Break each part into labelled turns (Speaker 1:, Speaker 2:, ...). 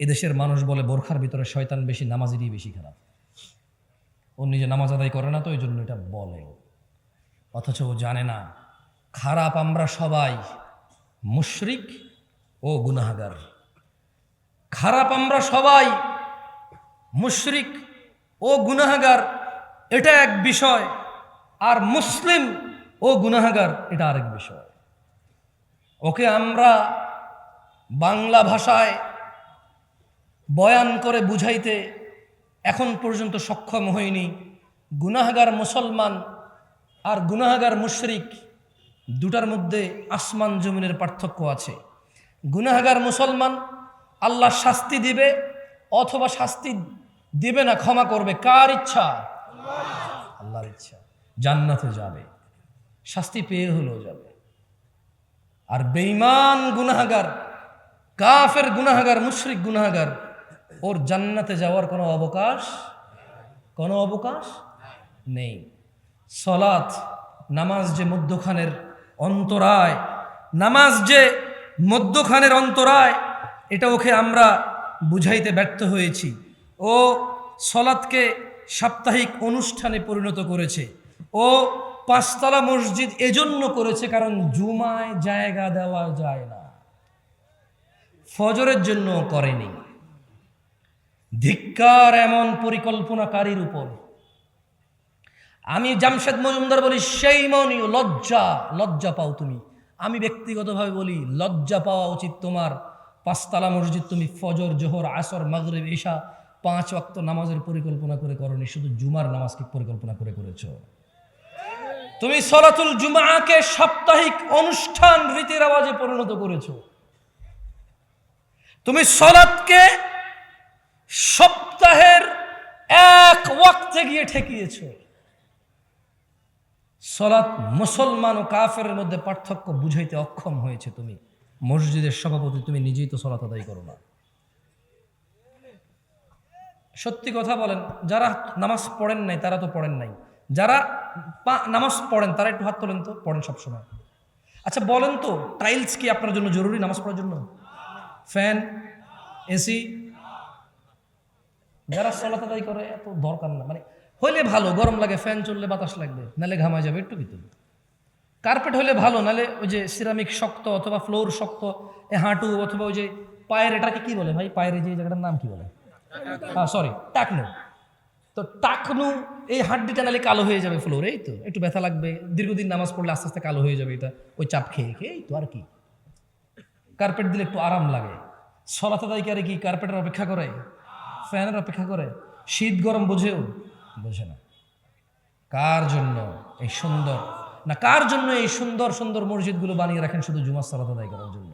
Speaker 1: এদেশের মানুষ বলে বোরখার ভিতরে শয়তান বেশি, নামাজেরই বেশি খারাপ। ও নিজে নামাজ আদায় করে না তো ওই জন্য এটা বলে। অথচ ও জানে না, খারাপ আমরা সবাই, মুশরিক ও গুনাহাগার। খারাপ আমরা সবাই, মুশরিক ও গুনাহাগার, এটা এক বিষয়, আর মুসলিম ও গুনাহাগার, এটা আরেক বিষয়। ওকে আমরা বাংলা ভাষায় বয়ান করে বুঝাইতে এখন পর্যন্ত সক্ষম হইনি। গুনাহাগার মুসলমান আর গুনাহাগার মুশরিক দুটার মধ্যে আসমান জমিনের পার্থক্য আছে। গুনাহাগার মুসলমান আল্লাহ শাস্তি দিবে অথবা শাস্তি দিবে না, ক্ষমা করবে। কার ইচ্ছা? আল্লাহর ইচ্ছা। জান্নাতে যাবে। শাস্তি পেয়ে হলেও যাবে। আর বেঈমান গুনাহাগার, কাফের গুনাহাগার, মুশরিক গুনাহাগার ওর জান্নাতে যাওয়ার কোনো অবকাশ কোনো অবকাশ নেই। সলাৎ, নামাজ যে মধ্যখানের অন্তরায়, নামাজ যে মধ্যখানের অন্তরায়, এটা ওকে আমরা বুঝাইতে ব্যর্থ হয়েছি। ও সলাৎকে সাপ্তাহিক অনুষ্ঠানে পরিণত করেছে। ও পাঁচতলা মসজিদ এজন্য করেছে কারণ জুমায় জায়গা দেওয়া যায় না। ফজরের জন্য করেনি। ধিক্কার এমন পরিকল্পনাকারীর উপর। আমি জামশেদ মজুমদার বলি, সেই মনি লজ্জা লজ্জা পাও তুমি। আমি ব্যক্তিগতভাবে বলি, লজ্জা পাওয়া উচিত তোমার। পাঁচতলা মসজিদ তুমি ফজর, জোহর, আসর, মাগরিব ঈশা পাঁচ ওয়াক্ত নামাজের পরিকল্পনা করে করনি, শুধু জুমার নামাজকে পরিকল্পনা করে করেছ? তুমি সলাতুল জুমাকে সাপ্তাহিক অনুষ্ঠান রীতির আওয়াজে পরিণত করেছ। তুমি সলাৎকে সপ্তাহের এক ওয়াক্তে গিয়ে ঠেকিয়েছ। সলাৎ মুসলমান ও কাফের মধ্যে পার্থক্য বুঝাইতে অক্ষম হয়েছে তুমি। মসজিদের সভাপতি, তুমি নিজেই তো সলাত আদায় করো না। সত্যি কথা বলেন, যারা নামাজ পড়েন নাই, তারা তো পড়েন নাই। যারা নামাজ পড়েন, তারা একটু হাত তোলেন তো, পড়েন সবসময়। আচ্ছা বলেন তো, টাইলস কি আপনার জন্য জরুরি নামাজ পড়ার জন্য? Fan, AC? যারা সলাত আদায় করে এত দরকার না। মানে হইলে ভালো গরম লাগে ফ্যান চললে বাতাস লাগবে নালে ঘামা যাবে একটু ভিতরে কার্পেট হলে ভালো নালে ওই যে সিরামিক শক্ত অথবা ফ্লোর শক্ত এ হাঁটু অথবা ওই যে পায়ের এটাকে কি বলে ভাই? পায়ের যে জায়গাটার নাম কি বলে? হ্যাঁ সরি টাকনু। তো টাকনু এই হাড্ডিটা নালে কালো হয়ে যাবে ফ্লোর এই তো। একটু ব্যথা লাগবে দীর্ঘদিন নামাজ পড়লে আস্তে আস্তে কালো হয়ে যাবে এটা ওই চাপ খেয়ে খেয়ে এই তো আর কি। কার্পেট দিলে একটু আরাম লাগে। সলাত আদায়কারী কি কার্পেটের অপেক্ষা করে? ফ্যানের অপেক্ষা করে, শীত গরম বোঝেও বোঝে না। কার জন্য এই সুন্দর? না, কার জন্য এই সুন্দর সুন্দর মসজিদগুলো বানিয়ে রাখেন শুধু জুমার সালাত আদায় করার জন্য?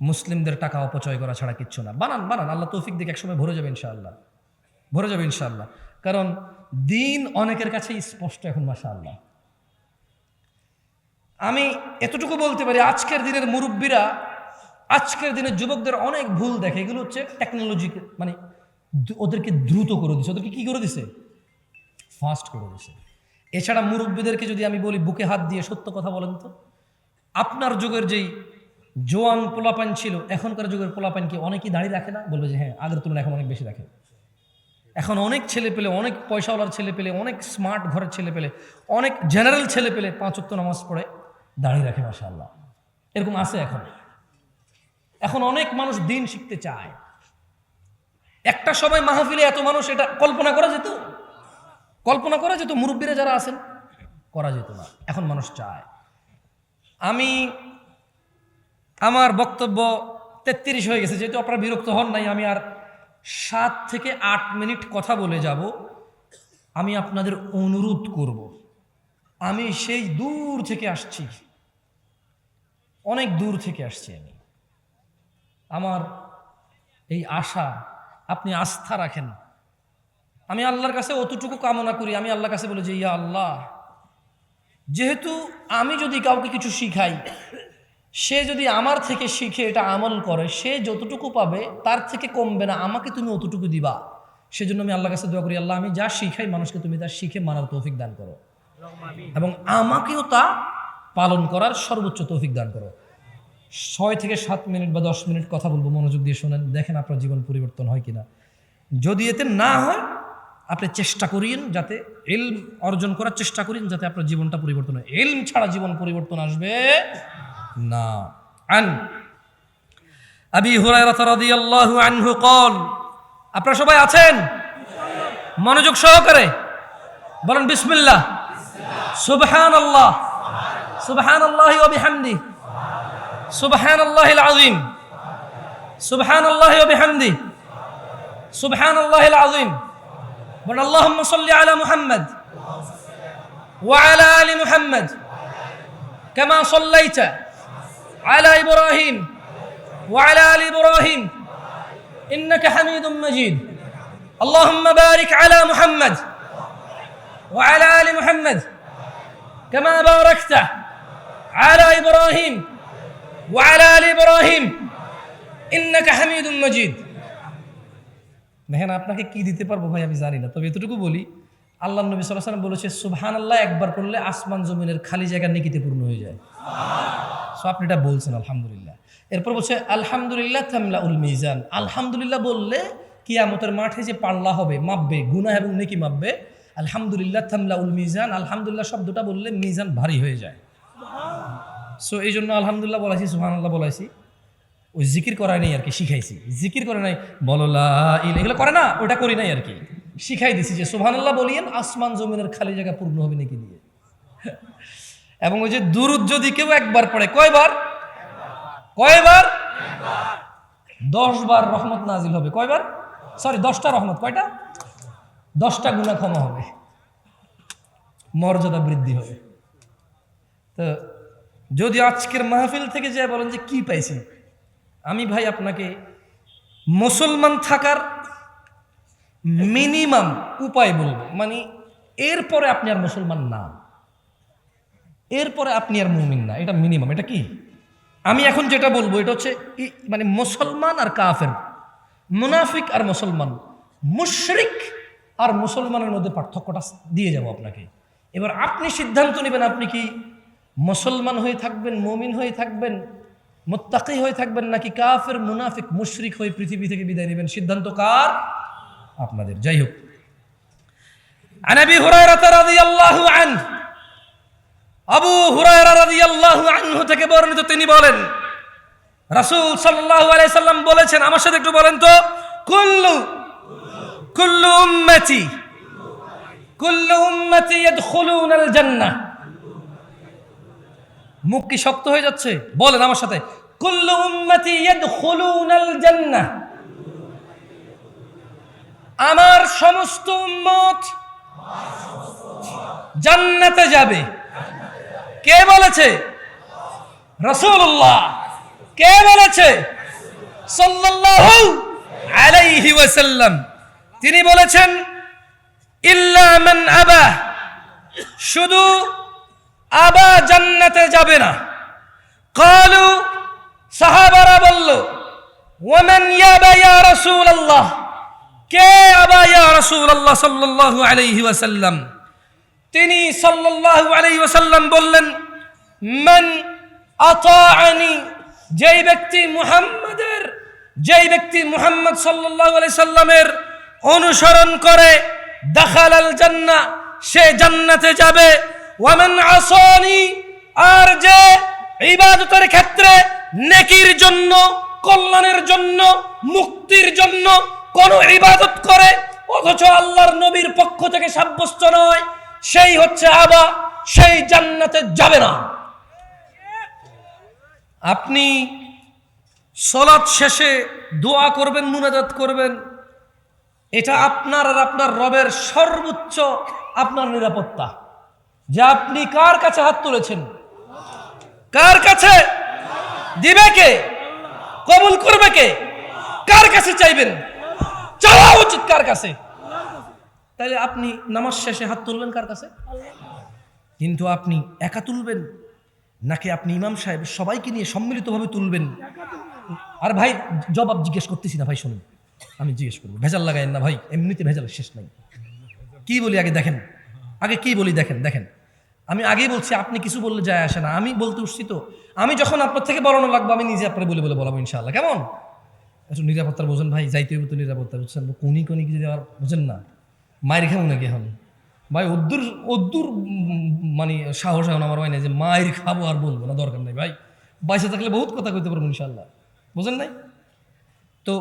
Speaker 1: মুসলিমদের টাকা অপচয় করা ছাড়া কিচ্ছু না। বানান বানান, আল্লাহ তৌফিক দিকে একসময় ভরে যাবে ইনশাআল্লাহ। ভরে যাবে ইনশাআল্লাহ। কারণ দিন অনেকের কাছেই স্পষ্ট এখন মাসা আল্লাহ আমি এতটুকু বলতে পারি, আজকের দিনের মুরব্বীরা আজকের দিনের যুবকদের অনেক ভুল দেখে। এগুলো হচ্ছে টেকনোলজি মানে ওদেরকে দ্রুত করে দিছে। ওদেরকে কী করে দিছে? ফাস্ট করে দিছে। এছাড়া মুরব্বীদেরকে যদি আমি বলি, বুকে হাত দিয়ে সত্য কথা বলেন তো। আপনার যুগের যেই জোয়ান পোলাপান ছিল, এখনকার যুগের পোলাপান কি অনেকেই দাঁড়িয়ে রাখে না? বলবে যে হ্যাঁ আগের তুলনায় এখন অনেক বেশি রাখে। এখন অনেক ছেলে পেলে, অনেক পয়সাওয়ালার ছেলে পেলে, অনেক স্মার্ট ঘরের ছেলে পেলে, অনেক জেনারেল ছেলে পেলে পাঁচ নামাজ পড়ে দাঁড়িয়ে রাখে মাসা আল্লাহ এরকম আছে এখন। এখন অনেক মানুষ দিন শিখতে চায়। একটা সময় মাহফিলে এত মানুষ, এটা কল্পনা করা যেত? কল্পনা করা যেত? মুরব্বীরা যারা আছেন, করা যেত না। এখন মানুষ চায়। আমি, আমার বক্তব্য তেত্রিশ হয়ে গেছে, যেহেতু আপনারা বিরক্ত হন নাই, আমি আর সাত থেকে আট মিনিট কথা বলে যাব। আমি আপনাদের অনুরোধ করব। আমি সেই দূর থেকে আসছি। অনেক দূর থেকে আসছি আমি। আমার এই আশা, আপনি আস্থা রাখেন। আমি আল্লাহর কাছে অতটুকু কামনা করি। আমি আল্লাহর কাছে বলি যে, ইয়া আল্লাহ, যেহেতু আমি যদি কাউকে কিছু শিখাই, সে যদি আমার থেকে শিখে এটা আমল করে, সে যতটুকু পাবে, তার থেকে কমবে না। আমাকে তুমি অতটুকু দিবা। সেজন্য আমি আল্লাহর কাছে দোয়া করি, আল্লাহ, আমি যা শিখাই মানুষকে তুমি তা শিখে মানার তৌফিক দান করো। এবং আমাকেও তা পালন করার সর্বোচ্চ তৌফিক দান করো। ছয় থেকে সাত মিনিট বা দশ মিনিট কথা বলব, মনোযোগ দিয়ে শোনেন, দেখেন আপনার জীবন পরিবর্তন হয় কিনা। যদি এতে না হয়, আপনি চেষ্টা করিন যাতে এলম অর্জন করার চেষ্টা করিন যাতে আপনার জীবনটা পরিবর্তন হয়। এলম ছাড়া জীবন পরিবর্তন আসবে না। আন আবি আপনারা সবাই আছেন? মনোযোগ সহকারে বলেন, বিসমিল্লাহ। সুবহানাল্লাহ। সুবহানাল্লাহি ওয়া বিহামদিহি। বিহামদি সুবহানাল্লাহিল আযীম সুবহানাল্লাহি ওয়া বিহামদি সুবহানাল্লাহিল আযীম বলেন আল্লাহুম্মা সাল্লি আলা মুহাম্মদ ওয়া আলা আলি মুহাম্মদ কামা সাল্লাইতা আলা ইব্রাহিম وعلى ال ابراهيم انك حميد مجيد اللهم بارك على محمد وعلى ال محمد كما باركت على ابراهيم দেখেন, আপনাকে কি দিতে পারব ভাই আমি জানি না, তবে এতটুকু বলি, আল্লাহ নবী সাল্লাহ বলেছে সুবহান আল্লাহ একবার করলে আসমান জমিনের খালি জায়গা নিকিতে পূর্ণ হয়ে যায়। সো আপনি এটা বলছেন, আলহামদুলিল্লাহ। এরপর বলছে, আলহামদুলিল্লাহ থামলা উল মিজান। আলহামদুলিল্লাহ বললে কিয়ামতের মাঠে যে পাল্লা হবে, মাপবে গুনা এবং নেকি মাপবে, আলহামদুলিল্লাহ থামলা উল মিজান, আলহামদুলিল্লাহ শব্দটা বললে মিজান ভারী হয়ে যায়। সো এই জন্য আলহামদুলিল্লাহ বলাইছি সুহান আল্লাহ বলাইছি। ওই জিকির করাই নাই আর কি, শিখাইছি। জিকির করে নাই বললা ইল এগুলো করে না ওটা করি নাই আর কি। শিখাই দিছি যে, সুবহানাল্লাহ বলিয়েন, আসমান জমিনের খালি জায়গা পূর্ণ হবে নাকি দিয়ে। এবং ওই যে দুরুদ যদি কেউ একবার পড়ে, কয়বার? কয়বার? দশ বার রহমত নাজিল হবে। কয়বার? সরি, দশটা রহমত, কয়টা? দশটা গুণা ক্ষমা হবে। মর্যাদা বৃদ্ধি হবে। তো যদি আজকের মাহফিল থেকে যে বলেন যে কি পাইছেন? আমি ভাই আপনাকে মুসলমান থাকার মিনিমাম উপায় বলব। মানে এরপরে আপনি আর মুসলমান না। এরপরে আপনি আর মুমিন না। এটা মিনিমাম। এটা কি? আমি এখন যেটা বলব, এটা হচ্ছে মানে মুসলমান আর কাফের। মুনাফিক আর মুসলমান। মুশরিক আর মুসলমানের মধ্যে পার্থক্যটা দিয়ে যাব আপনাকে। এবার আপনি সিদ্ধান্ত নেবেন, আপনি কি মুসলমান হয়ে থাকবেন মুমিন হয়ে থাকবেন মোত্তাকি হয়ে থাকবেন নাকি কাফের মুনাফিক মুশরিক হয়ে পৃথিবী থেকে বিদায় নেবেন সিদ্ধান্ত কার আপনাদের যাই হোক عن ابي هريره رضي الله عنه আবু হুরায়রা রাদিয়াল্লাহু আনহু থেকে বর্ণিত তিনি বলেন রাসূল সাল্লাল্লাহু আলাইহি সাল্লাম বলেছেন আমার সাথে একটু বলেন তো কুল্লু কুল্লু উম্মতি কুল্লু উম্মতি ইয়াদখুলুনাল জান্নাহ মুখ কি শক্ত হয়ে যাচ্ছে? বলেন আমার সাথে। আমার সমস্ত উম্মত জান্নাতে যাবে। কে বলেছে? রসুল্লাহ কে বলেছে? ওয়াসাল্লাম। তিনি বলেছেন, ইল্লা আবা শুধু আবা জান্নাতে যাবে না। কালু সাহাবারা বলল ওয়ামান ইয়াবা ইয়া রাসূলুল্লাহ? কে আবা ইয়া রাসূলুল্লাহ সাল্লাল্লাহু আলাইহি ওয়াসাল্লাম? তিনি সাল্লাল্লাহু আলাইহি ওয়াসাল্লাম বললেন, মান আতাআনি, যেই ব্যক্তি মুহাম্মাদের, যেই ব্যক্তি মুহাম্মদ সাল্লাল্লাহু আলাইহি সাল্লামের অনুসরণ করে, দাখালাল জান্নাহ, সে জান্নাতে যাবে। ওয়ামান আসানি, আর যে ইবাদতের ক্ষেত্রে নেকির জন্য, কল্যাণের জন্য, মুক্তির জন্য কোন ইবাদত করে, অথচ আল্লাহর নবীর পক্ষ থেকে সাব্যস্ত নয়, সেই হচ্ছে আবা, সেই জান্নাতে যাবে না। আপনি সলাৎ শেষে দোয়া করবেন, মুনাজাত করবেন, এটা আপনার আর আপনার রবের সর্বোচ্চ আপনার নিরাপত্তা। যে আপনি কার কাছে হাত তুলেছেন? কার কাছে? দিবে কে? কবুল করবে কে? কার কাছে চাইবেন? চাওয়া উচিত কার কাছে? তাহলে আপনি নামাজ শেষে হাত তুলবেন কার কাছে? কিন্তু আপনি একা তুলবেন? নাকি আপনি ইমাম সাহেব সবাইকে নিয়ে সম্মিলিতভাবে তুলবেন? আর ভাই, জবাব জিজ্ঞেস করতেছি না, ভাই, শুনুন। আমি জিজ্ঞেস করব। ভেজাল লাগাইন না, ভাই। এমনিতে ভেজাল শেষ নাই। কি বলি আগে দেখেন। আগে কি বলি? দেখেন দেখেন। আমি আগেই বলছি, আপনি কিছু বললে যায় আসে না। আমি বলতে উঠছি তো। আমি যখন আপনার থেকে বলানো লাগবে আমি নিজে আপনার বলে বলে বলাবো ইনশাআল্লাহ। কেমন? একটু নিরাপত্তার বোঝেন ভাই, যাইতে হবে তো নিরাপত্তা, বুঝছেন? কোনি কোনি কিছু দেওয়ার বুঝেন না। মায়ের খাব নাকি এখন? ভাই, অদ্দুর অদ্দুর মানে সাহস এখন আমার হয় না যে মায়ের খাব আর বলব না, দরকার নেই ভাই। বাইসে থাকলে বহুত কথা কইতে পারব ইনশাল্লাহ বুঝেন নাই? তো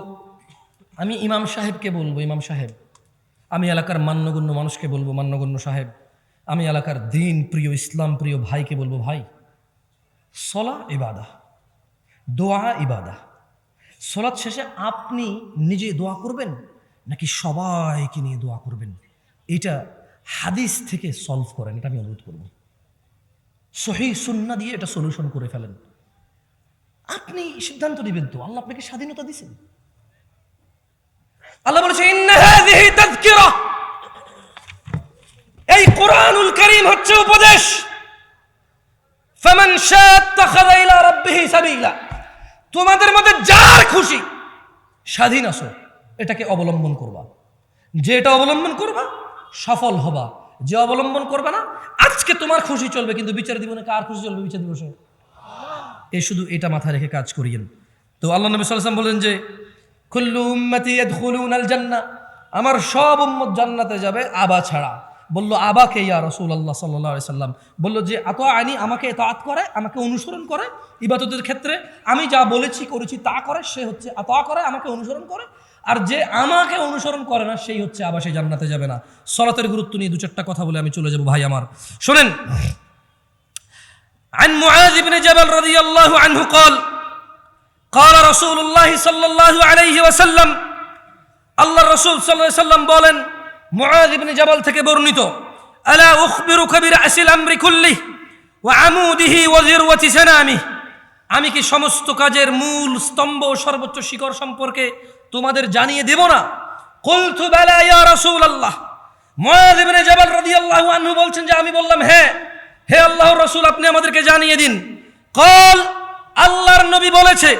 Speaker 1: আমি ইমাম সাহেবকে বলব, ইমাম সাহেব। আমি এলাকার মান্যগণ্য মানুষকে বলব, মান্যগণ্য সাহেব, আমি এলাকার দিন প্রিয়, ইসলাম প্রিয় ভাইকে বলব, ভাই, সলা ইবাদা, দোয়া ইবাদা। সলাৎ শেষে আপনি নিজে দোয়া করবেন, নাকি সবাইকে নিয়ে দোয়া করবেন? এটা হাদিস থেকে সলভ করেন, এটা আমি অনুরোধ করব। সহি সুন্না দিয়ে এটা সলিউশন করে ফেলেন। আপনি সিদ্ধান্ত নেবেন তো, আল্লাহ আপনাকে স্বাধীনতা দিয়েছেন। আল্লাহ বলেছে এই কোরআনুল কারীম হচ্ছে উপদেশ। তোমাদের মধ্যে যার খুশি, স্বাধীন আসো এটাকে অবলম্বন করবা। যে এটা অবলম্বন করবা, সফল হবা। যে অবলম্বন করবে না, আজকে তোমার খুশি চলবে, কিন্তু বিচার জীবনে কার খুশি চলবে বিচার দিবসে? এই শুধু এটা মাথায় রেখে কাজ করিয়েন। তো আল্লাহ নবী সাল্লাম বলেন যে কুল্লু উম্মতি ইয়াদখুলুনাল জান্নাহ আমার সব উম্মত জান্নাতে যাবে আবা ছাড়া বলল আবাকে ইয়া রাসূলুল্লাহ সাল্লাল্লাহু আলাইহি সাল্লাম বলল যে আত আনি আমাকে এতাআত করে আমাকে অনুসরণ করে ইবাদতের ক্ষেত্রে আমি যা বলেছি করেছি তা করে সে হচ্ছে আতা করে আমাকে অনুসরণ করে আর যে আমাকে অনুসরণ করে না সেই হচ্ছে আবার সেই জান্নাতে যাবে না সলাতের গুরুত্ব নিয়ে দু চারটা কথা বলে আমি চলে যাব ভাই আমার শোনেন عن معاذ بن جبل رضي الله عنه قال قال رسول الله صلى الله عليه وسلم আল্লাহ রসুল সাল্লাহ সাল্লাম বলেন মুআদ ইবনে জাবাল থেকে বর্ণিত আলা উখবিরুকা বিরাসিল আমরি কুল্লি ওয়া আমুদিহি ওয়া যিরওয়াতি সানামি আমি কি সমস্ত কাজের মূল স্তম্ভ ও সর্বোচ্চ শিখর সম্পর্কে তোমাদের জানিয়ে দেব না কুলতু বালা ইয়া রাসূলুল্লাহ মুআদ ইবনে জাবাল রাদিয়াল্লাহু আনহু বলছেন যে আমি বললাম হ্যাঁ হে আল্লাহর রসুল আপনি আমাদেরকে জানিয়ে দিন কল আল্লাহর নবী বলেছে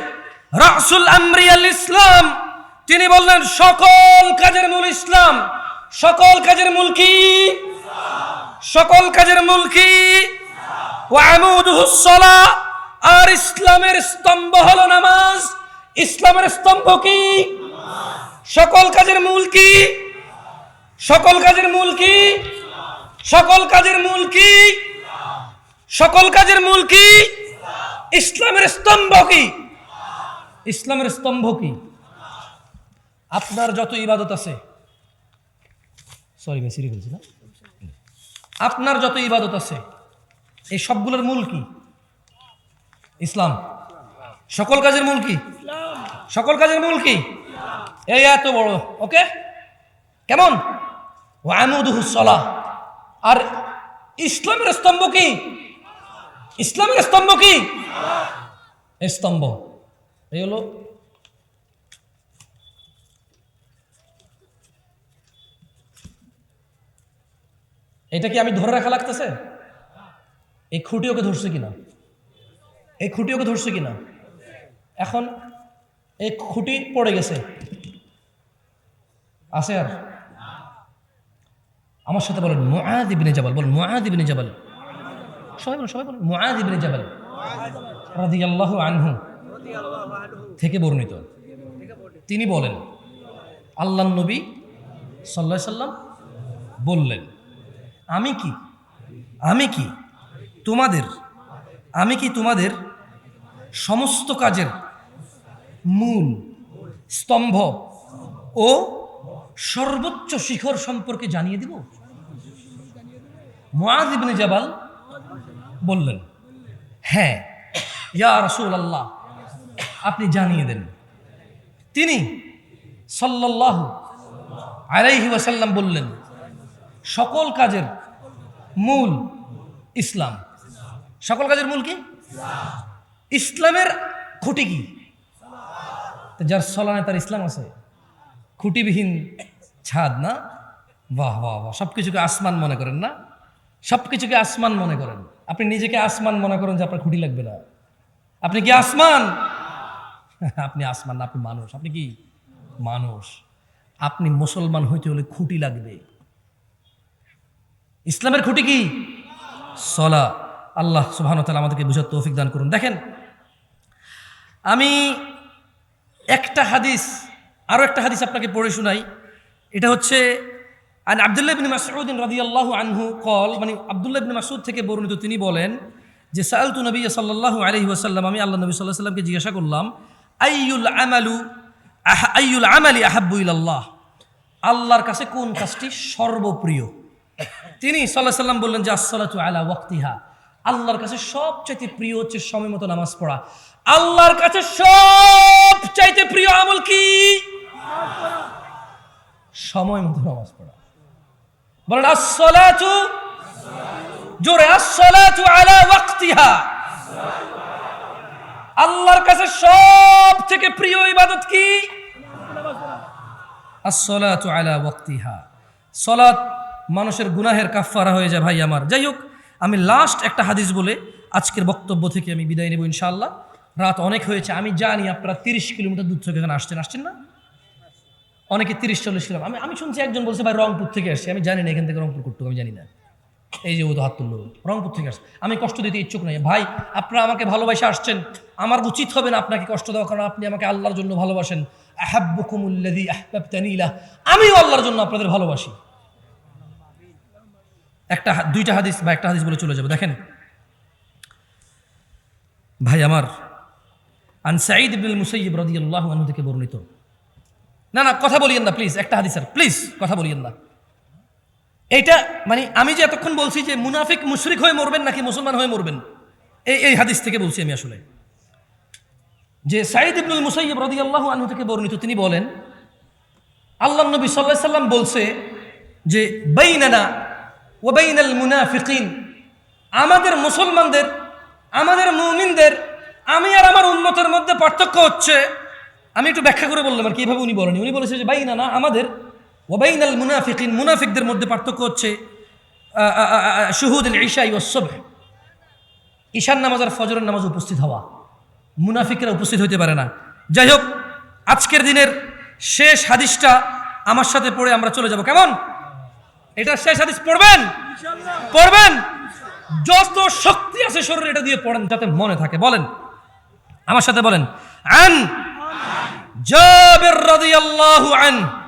Speaker 1: রাসুল আমরি আল ইসলাম, তিনি বললেন, সকল কাজের মূল ইসলাম, সকল কাজের মূল কি? সকল কাজের মূল কি? আর ইসলামের স্তম্ভ হলো নামাজ ইসলামের স্তম্ভ কি? সকল কাজের মূল কি? সকল কাজের মূল কি? সকল কাজের মূল কি? সকল কাজের মূল কি? ইসলামের স্তম্ভ কি? ইসলামের স্তম্ভ কি? আপনার যত ইবাদত আছে সরি ভাই সিরি বলছি না। আপনার যত ইবাদত আছে, এই সবগুলোর মূল কি? ইসলাম। সকল কাজের মূল কি? সকল কাজের মূল কি? এই এত বড়, ওকে? কেমন? ওয়ামুদুহুসলা আর ইসলামের স্তম্ভ কি? ইসলামের স্তম্ভ কি? স্তম্ভ। এই হলো এটা কি আমি ধরে রাখা লাগতেছে? এই খুঁটি ওকে ধরছে কিনা? এই খুঁটি ওকে ধরছে কিনা? এখন এই খুঁটি পড়ে গেছে। আছে আর? আমার সাথে বলেন, মুআদ ইবনে জাবাল, বলেন, মুআদ ইবনে জাবাল। সবাই বলেন সবাই বলেন, মুআদ ইবনে জাবাল। রাদিয়াল্লাহু আনহু। থেকে বর্ণিত। তিনি বলেন, আল্লাহ নবী সাল্লাহ সাল্লাম বললেন, আমি কি আমি কি তোমাদের, আমি কি তোমাদের সমস্ত কাজের মূল স্তম্ভ ও সর্বোচ্চ শিখর সম্পর্কে জানিয়ে দিব? মুআজ ইবনে জাবাল বললেন হ্যাঁ ইয়া রসুল আল্লাহ আপনি জানিয়ে দেন। তিনি সাল্লাল্লাহু আলাইহি ওয়াসাল্লাম বললেন, সকল কাজের মূল ইসলাম। সকল কাজের মূল কি? ইসলামের খুঁটি কি? যার সলানে তার ইসলাম আছে। খুঁটিবিহীন ছাদ না? বাহ বাহ বাহ সব কিছুকে আসমান মনে করেন না? সব কিছুকে আসমান মনে করেন। আপনি নিজেকে আসমান মনে করেন যে আপনার খুঁটি লাগবে না। আপনি কি আসমান? আপনি আসমান না, আপনি মানুষ। আপনি কি? মানুষ। আপনি মুসলমান হইতে হলে খুঁটি লাগবে। ইসলামের খুঁটি কি? সলা। আল্লাহ সুবহান তালা আমাদেরকে বুঝার তৌফিক দান করুন। দেখেন, আমি একটা হাদিস আরও একটা হাদিস আপনাকে পড়ে শোনাই। এটা হচ্ছে, আন আবদুল্লাহ বিন মাসউদ রাদিয়াল্লাহু আনহু কল মানে আবদুল্লাহ বিন মাসউদ থেকে বর্ণিত তিনি বলেন যে সালতু নবী আলাইহি ওয়াসাল্লাম, আমি আল্লাহ নবী সাল্লাল্লাহু সাল্লামকে জিজ্ঞাসা করলাম আইয়ুল আমালু আহ, আইয়ুল আমালি আহাব্বু ইলাল্লাহ। আল্লাহর কাছে কোন কাজটি সর্বপ্রিয়? তিনি সাল্লাহ সাল্লাম বললেন যে, আসসালাতু আলা ওয়াক্তিহা। আল্লাহর কাছে সবচাইতে প্রিয় হচ্ছে সময় মতো নামাজ পড়া। আল্লাহর কাছে সবচাইতে প্রিয় আমল কি? সময় মতো নামাজ পড়া। বলেন, আসসালাতু জোরে, আসসালাতু আলা ওয়াক্তিহা। আল্লাহর কাছে সব থেকে প্রিয় ইবাদত কি? ওয়াক্তিহা। সলাত মানুষের গুনাহের কাফফারা হয়ে যায়, ভাই আমার। যাই হোক, আমি লাস্ট একটা হাদিস বলে আজকের বক্তব্য থেকে আমি বিদায় নেব ইনশাআল্লাহ। রাত অনেক হয়েছে, আমি জানি আপনারা তিরিশ কিলোমিটার দূর থেকে এখানে আসছেন আসছেন না? অনেকে তিরিশ, চল্লিশ কিলো আমি আমি শুনছি একজন বলছে, ভাই রংপুর থেকে আসছে আমি জানি না এখান থেকে রংপুর করতে আমি জানি না। এই যে ও তো হাত তুললো। রংপুর থেকে আসছে। আমি কষ্ট দিতে ইচ্ছুক নই। ভাই, আপনারা আমাকে ভালোবাসে আসছেন। আমার উচিত হবে না আপনাকে কষ্ট দেওয়া, কারণ আপনি আমাকে আল্লাহর জন্য ভালোবাসেন। আহাব্বুকুমুল্লাযী আহবাবতানিলা আমিও আল্লাহর জন্য আপনাদের ভালোবাসি। একটা দুইটা হাদিস বা একটা হাদিস বলে চলে যাব। দেখেন। ভাই, আমার আন সাঈদ ইবনুল মুসাইয়িব রাদিয়াল্লাহু আনহু থেকে বর্ণিত। না না, কথা বলিয়েন না, প্লিজ। একটা হাদিস স্যার প্লিজ, কথা বলিয়েন না। এইটা মানে আমি যে এতক্ষণ বলছি যে মুনাফিক মুশরিক হয়ে মরবেন নাকি মুসলমান হয়ে মরবেন, এই এই হাদিস থেকে বলছি আমি আসলে। যে সাঈদ ইবনুল মুসাইয়িব রাদিয়াল্লাহু আনহু থেকে বর্ণিত, তিনি বলেন, আল্লাহ নবী আলাইহি সাল্লাম বলছে যে, বাইনানা বাইনাল মুনাফিকিন, আমাদের মুসলমানদের, আমাদের মুমিনদের, আমি আর আমার উন্মতের মধ্যে পার্থক্য হচ্ছে, আমি একটু ব্যাখ্যা করে বললাম আর কি এইভাবে উনি বলেনি উনি বলেছে যে বাইনা না আমাদের ওবাইনাল মুনাফিকিন মুনাফিকদের মধ্যে পার্থক্য হচ্ছে শুহুদ ঈশা ইসব ঈশান নামাজ আর ফজরের নামাজ উপস্থিত হওয়া। মুনাফিকরা উপস্থিত হইতে পারে না। যাই হোক আজকের দিনের শেষ হাদিসটা আমার সাথে পড়ে আমরা চলে যাব। কেমন? এটা শেষ হাদিস পড়বেন? পড়বেন? যত শক্তি আছে শরীরে এটা দিয়ে পড়েন যাতে মনে থাকে। বলেন। আমার সাথে বলেন। আন জাবির রাদিয়াল্লাহু আন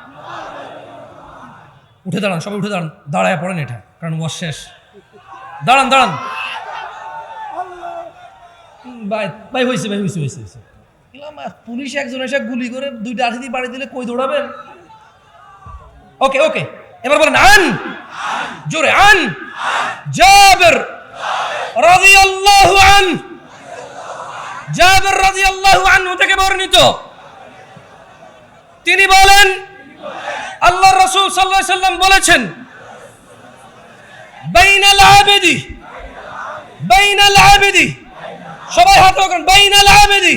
Speaker 1: উঠে দাঁড়ান, সবাই উঠে দাঁড়ান। দাঁড়ায় পড়েন এটা, কারণ ওয়াজ শেষ। দাঁড়ান দাঁড়ান। ভাই ভাই হয়েছে ভাই হয়েছে হয়েছে হয়েছে পুলিশ একজন এসে গুলি করে দুইটা আঠি দিয়ে বাড়ি দিলে কই দৌড়াবেন? ওকে ওকে, এবার বলেন, আন! জোরে, আন! জাবির রাদিয়াল্লাহু আন! জাবির রাদিয়াল্লাহু আনহু থেকে বর্ণিত। তিনি বলেন আল্লাহ রাসূল আলাইহি সাল্লাম বলেছেন, বাইনাল আবেদি বাইনাল আবেদি, সবাই হাত রাখুন, বাইনাল আবেদি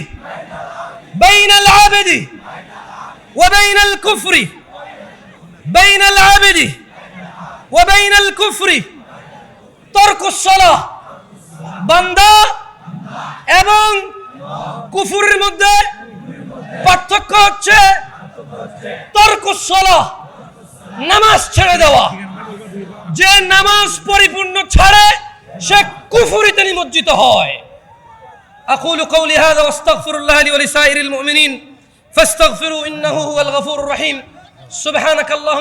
Speaker 1: বাইনাল আবেদি কুফরি, বাইনাল আবেদি ওয়া বাইনাল কুফরি, তরকুস সালাহ, বান্দা এবং কুফুরের মধ্যে পার্থক্য হচ্ছে তর্কুস সালাহ নামাজ ছেড়ে দেওয়া যে নামাজ পরিপূর্ণ ছাড়ে সে কুফুরিতে নিমজ্জিত হয় أقول قولي هذا واستغفر الله لي ولسائر المؤمنين فاستغفروا إنه هو الغفور الرحيم سبحانك اللهم